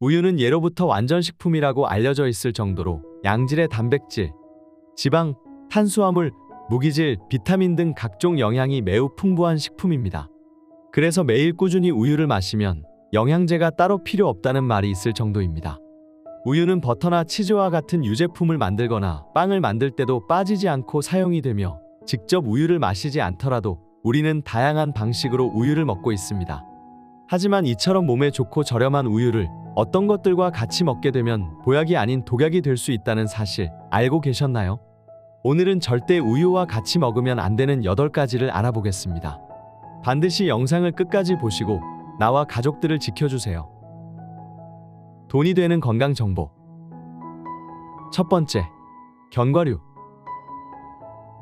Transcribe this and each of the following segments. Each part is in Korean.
우유는 예로부터 완전식품이라고 알려져 있을 정도로 양질의 단백질, 지방, 탄수화물, 무기질, 비타민 등 각종 영양이 매우 풍부한 식품입니다. 그래서 매일 꾸준히 우유를 마시면 영양제가 따로 필요 없다는 말이 있을 정도입니다. 우유는 버터나 치즈와 같은 유제품을 만들거나 빵을 만들 때도 빠지지 않고 사용이 되며 직접 우유를 마시지 않더라도 우리는 다양한 방식으로 우유를 먹고 있습니다. 하지만 이처럼 몸에 좋고 저렴한 우유를 어떤 것들과 같이 먹게 되면 보약이 아닌 독약이 될 수 있다는 사실 알고 계셨나요? 오늘은 절대 우유와 같이 먹으면 안 되는 8가지를 알아보겠습니다. 반드시 영상을 끝까지 보시고 나와 가족들을 지켜주세요. 돈이 되는 건강 정보. 첫 번째, 견과류.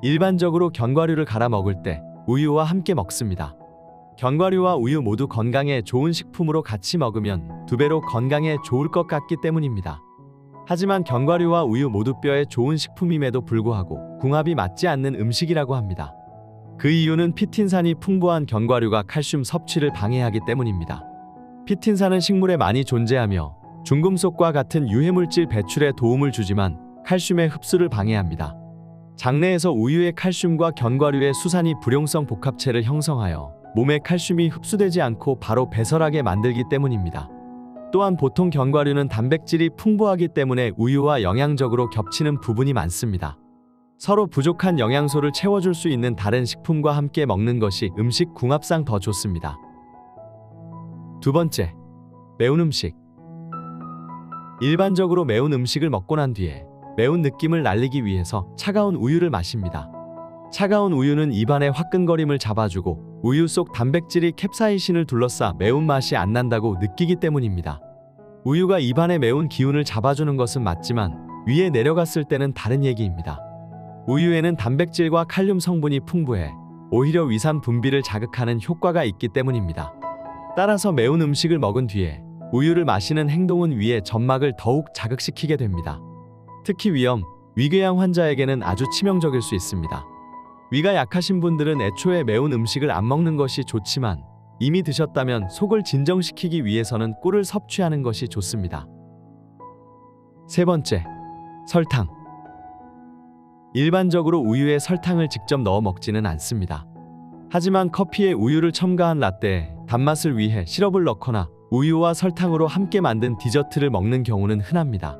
일반적으로 견과류를 갈아 먹을 때 우유와 함께 먹습니다. 견과류와 우유 모두 건강에 좋은 식품으로 같이 먹으면 두 배로 건강에 좋을 것 같기 때문입니다. 하지만 견과류와 우유 모두 뼈에 좋은 식품임에도 불구하고 궁합이 맞지 않는 음식이라고 합니다. 그 이유는 피틴산이 풍부한 견과류가 칼슘 섭취를 방해하기 때문입니다. 피틴산은 식물에 많이 존재하며 중금속과 같은 유해물질 배출에 도움을 주지만 칼슘의 흡수를 방해합니다. 장내에서 우유의 칼슘과 견과류의 수산이 불용성 복합체를 형성하여 몸에 칼슘이 흡수되지 않고 바로 배설하게 만들기 때문입니다. 또한 보통 견과류는 단백질이 풍부하기 때문에 우유와 영양적으로 겹치는 부분이 많습니다. 서로 부족한 영양소를 채워줄 수 있는 다른 식품과 함께 먹는 것이 음식 궁합상 더 좋습니다. 두 번째, 매운 음식. 일반적으로 매운 음식을 먹고 난 뒤에 매운 느낌을 날리기 위해서 차가운 우유를 마십니다. 차가운 우유는 입안의 화끈거림을 잡아주고 우유 속 단백질이 캡사이신을 둘러싸 매운맛이 안 난다고 느끼기 때문입니다. 우유가 입안의 매운 기운을 잡아주는 것은 맞지만 위에 내려갔을 때는 다른 얘기입니다. 우유에는 단백질과 칼륨 성분이 풍부해 오히려 위산 분비를 자극하는 효과가 있기 때문입니다. 따라서 매운 음식을 먹은 뒤에 우유를 마시는 행동은 위의 점막을 더욱 자극시키게 됩니다. 특히 위염, 위궤양 환자에게는 아주 치명적일 수 있습니다. 위가 약하신 분들은 애초에 매운 음식을 안 먹는 것이 좋지만 이미 드셨다면 속을 진정시키기 위해서는 꿀을 섭취하는 것이 좋습니다. 세 번째, 설탕. 일반적으로 우유에 설탕을 직접 넣어 먹지는 않습니다. 하지만 커피에 우유를 첨가한 라떼에 단맛을 위해 시럽을 넣거나 우유와 설탕으로 함께 만든 디저트를 먹는 경우는 흔합니다.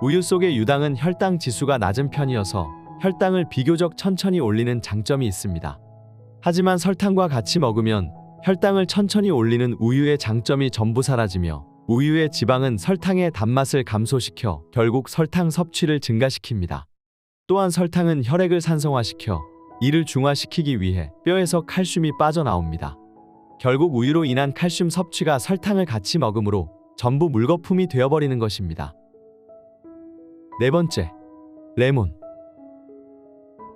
우유 속의 유당은 혈당 지수가 낮은 편이어서 혈당을 비교적 천천히 올리는 장점이 있습니다. 하지만 설탕과 같이 먹으면 혈당을 천천히 올리는 우유의 장점이 전부 사라지며 우유의 지방은 설탕의 단맛을 감소시켜 결국 설탕 섭취를 증가시킵니다. 또한 설탕은 혈액을 산성화시켜 이를 중화시키기 위해 뼈에서 칼슘이 빠져나옵니다. 결국 우유로 인한 칼슘 섭취가 설탕을 같이 먹으므로 전부 물거품이 되어버리는 것입니다. 네 번째, 레몬.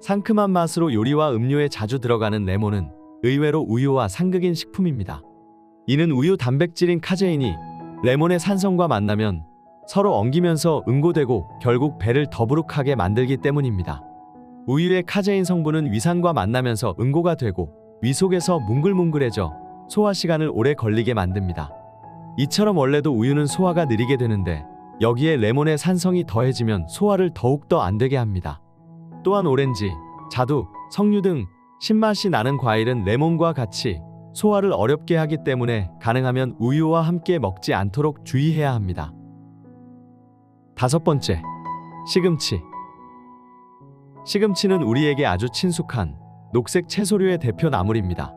상큼한 맛으로 요리와 음료에 자주 들어가는 레몬은 의외로 우유와 상극인 식품입니다. 이는 우유 단백질인 카제인이 레몬의 산성과 만나면 서로 엉기면서 응고되고 결국 배를 더부룩하게 만들기 때문입니다. 우유의 카제인 성분은 위산과 만나면서 응고가 되고 위 속에서 뭉글뭉글해져 소화 시간을 오래 걸리게 만듭니다. 이처럼 원래도 우유는 소화가 느리게 되는데 여기에 레몬의 산성이 더해지면 소화를 더욱더 안 되게 합니다. 또한 오렌지, 자두, 석류 등 신맛이 나는 과일은 레몬과 같이 소화를 어렵게 하기 때문에 가능하면 우유와 함께 먹지 않도록 주의해야 합니다. 다섯 번째, 시금치. 시금치는 우리에게 아주 친숙한 녹색 채소류의 대표 나물입니다.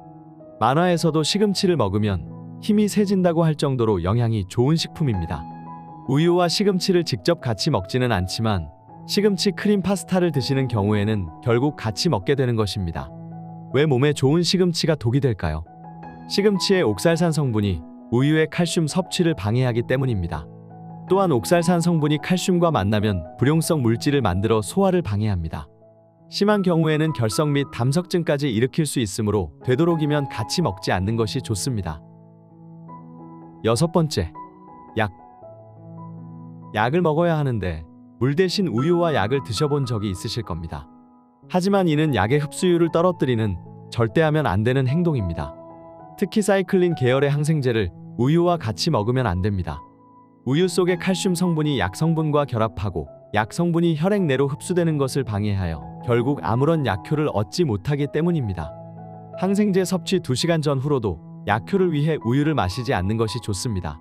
만화에서도 시금치를 먹으면 힘이 세진다고 할 정도로 영양이 좋은 식품입니다. 우유와 시금치를 직접 같이 먹지는 않지만 시금치 크림 파스타를 드시는 경우에는 결국 같이 먹게 되는 것입니다. 왜 몸에 좋은 시금치가 독이 될까요? 시금치의 옥살산 성분이 우유의 칼슘 섭취를 방해하기 때문입니다. 또한 옥살산 성분이 칼슘과 만나면 불용성 물질을 만들어 소화를 방해합니다. 심한 경우에는 결석 및 담석증까지 일으킬 수 있으므로 되도록이면 같이 먹지 않는 것이 좋습니다. 여섯 번째, 약. 약을 먹어야 하는데 물 대신 우유와 약을 드셔본 적이 있으실 겁니다. 하지만 이는 약의 흡수율을 떨어뜨리는 절대 하면 안 되는 행동입니다. 특히 사이클린 계열의 항생제를 우유와 같이 먹으면 안 됩니다. 우유 속의 칼슘 성분이 약 성분과 결합하고 약 성분이 혈액 내로 흡수되는 것을 방해하여 결국 아무런 약효를 얻지 못하기 때문입니다. 항생제 섭취 2시간 전후로도 약효를 위해 우유를 마시지 않는 것이 좋습니다.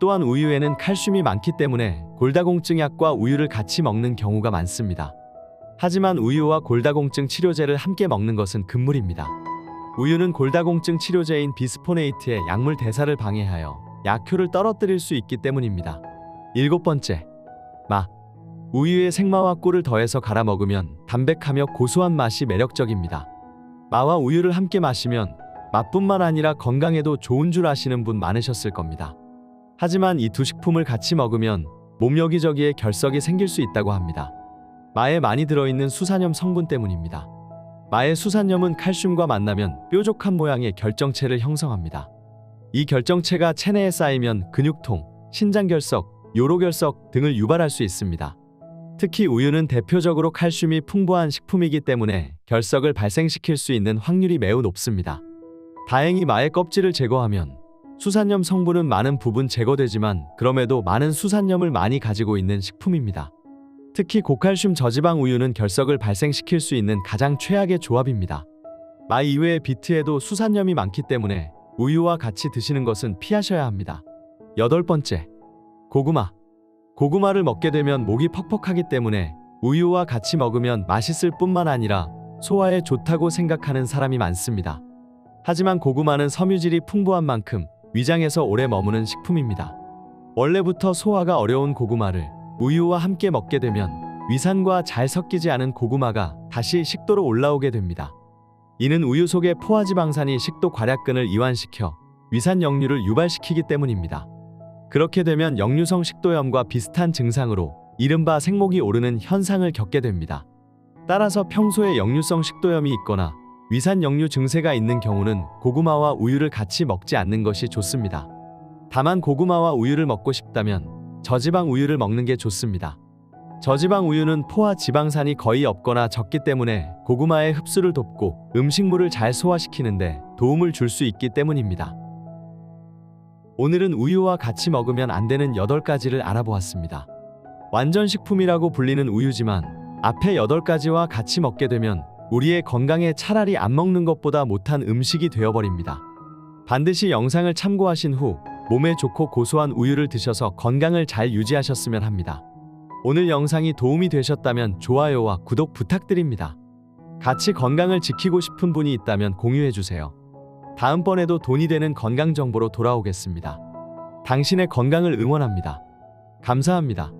또한 우유에는 칼슘이 많기 때문에 골다공증 약과 우유를 같이 먹는 경우가 많습니다. 하지만 우유와 골다공증 치료제를 함께 먹는 것은 금물입니다. 우유는 골다공증 치료제인 비스포네이트의 약물 대사를 방해하여 약효를 떨어뜨릴 수 있기 때문입니다. 일곱 번째, 마. 우유에 생마와 꿀을 더해서 갈아 먹으면 담백하며 고소한 맛이 매력적입니다. 마와 우유를 함께 마시면 맛뿐만 아니라 건강에도 좋은 줄 아시는 분 많으셨을 겁니다. 하지만 이 두 식품을 같이 먹으면 몸 여기저기에 결석이 생길 수 있다고 합니다. 마에 많이 들어있는 수산염 성분 때문입니다. 마의 수산염은 칼슘과 만나면 뾰족한 모양의 결정체를 형성합니다. 이 결정체가 체내에 쌓이면 근육통, 신장결석, 요로결석 등을 유발할 수 있습니다. 특히 우유는 대표적으로 칼슘이 풍부한 식품이기 때문에 결석을 발생시킬 수 있는 확률이 매우 높습니다. 다행히 마의 껍질을 제거하면 수산염 성분은 많은 부분 제거되지만 그럼에도 많은 수산염을 많이 가지고 있는 식품입니다. 특히 고칼슘 저지방 우유는 결석을 발생시킬 수 있는 가장 최악의 조합입니다. 마 이외의 비트에도 수산염이 많기 때문에 우유와 같이 드시는 것은 피하셔야 합니다. 여덟 번째, 고구마. 고구마를 먹게 되면 목이 퍽퍽하기 때문에 우유와 같이 먹으면 맛있을 뿐만 아니라 소화에 좋다고 생각하는 사람이 많습니다. 하지만 고구마는 섬유질이 풍부한 만큼 위장에서 오래 머무는 식품입니다. 원래부터 소화가 어려운 고구마를 우유와 함께 먹게 되면 위산과 잘 섞이지 않은 고구마가 다시 식도로 올라오게 됩니다. 이는 우유 속의 포화지방산이 식도 괄약근을 이완시켜 위산 역류를 유발시키기 때문입니다. 그렇게 되면 역류성 식도염과 비슷한 증상으로 이른바 생목이 오르는 현상을 겪게 됩니다. 따라서 평소에 역류성 식도염이 있거나 위산 역류 증세가 있는 경우는 고구마와 우유를 같이 먹지 않는 것이 좋습니다. 다만 고구마와 우유를 먹고 싶다면 저지방 우유를 먹는 게 좋습니다. 저지방 우유는 포화 지방산이 거의 없거나 적기 때문에 고구마의 흡수를 돕고 음식물을 잘 소화시키는데 도움을 줄 수 있기 때문입니다. 오늘은 우유와 같이 먹으면 안 되는 8가지를 알아보았습니다. 완전 식품이라고 불리는 우유지만 앞에 8가지와 같이 먹게 되면 우리의 건강에 차라리 안 먹는 것보다 못한 음식이 되어버립니다. 반드시 영상을 참고하신 후 몸에 좋고 고소한 우유를 드셔서 건강을 잘 유지하셨으면 합니다. 오늘 영상이 도움이 되셨다면 좋아요와 구독 부탁드립니다. 같이 건강을 지키고 싶은 분이 있다면 공유해주세요. 다음번에도 돈이 되는 건강 정보로 돌아오겠습니다. 당신의 건강을 응원합니다. 감사합니다.